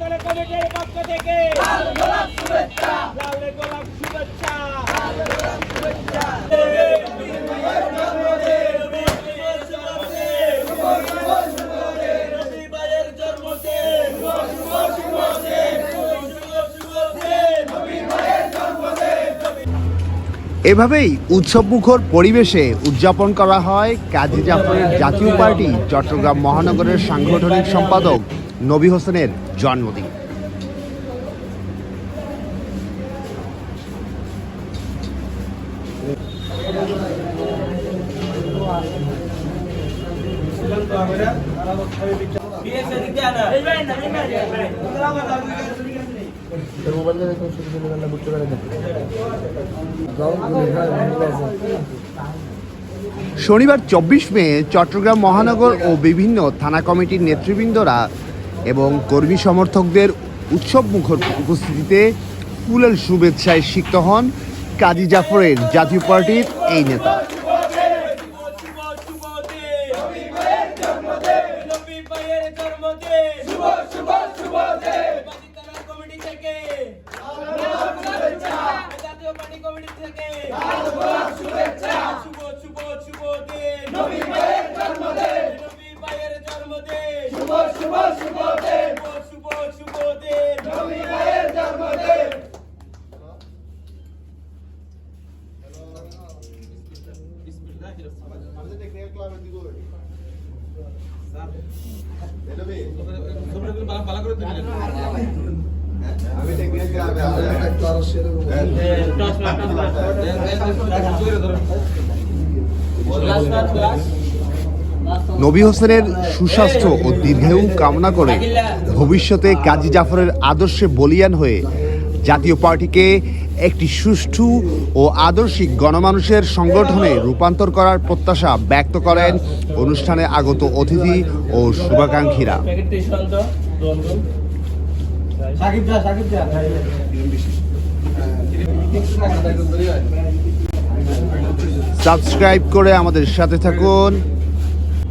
বাজিতলা কমিটির পক্ষ থেকে লাল গোলাপ শুভেচ্ছা। লাল গোলাপ শুভেচ্ছা। রবিবারের জন্মদিন এভাবেই উৎসবমুখর পরিবেশে উদযাপন করা হয় কাজী জাফরের জাতীয় পার্টি চট্টগ্রাম মহানগরের সাংগঠনিক সম্পাদক নবী হোসেনের জন্মদিন। শনিবার চব্বিশ মে চট্টগ্রাম মহানগর ও বিভিন্ন থানা কমিটির নেতৃবৃন্দরা এবং কর্মী সমর্থকদের উৎসব মুখর উপস্থিতিতে ফুলের শুভেচ্ছায় সিক্ত হন কাজী জাফরের জাতীয় পার্টির এই নেতা। দিন শুভ শুভ দিন নবী ভাইয়ের জন্মদিন নবী হোসেনের সুস্বাস্থ্য ও দীর্ঘায়ু কামনা করে ভবিষ্যতে কাজী জাফরের আদর্শে বলিয়ান হয়ে জাতীয় পার্টিকে একটি সুষ্ঠু ও আদর্শিক গণমানুষের সংগঠনে রূপান্তর করার প্রত্যাশা ব্যক্ত করেন অনুষ্ঠানে আগত অতিথি ও শুভাকাঙ্ক্ষীরা। সাবস্ক্রাইব করে আমাদের সাথে থাকুন।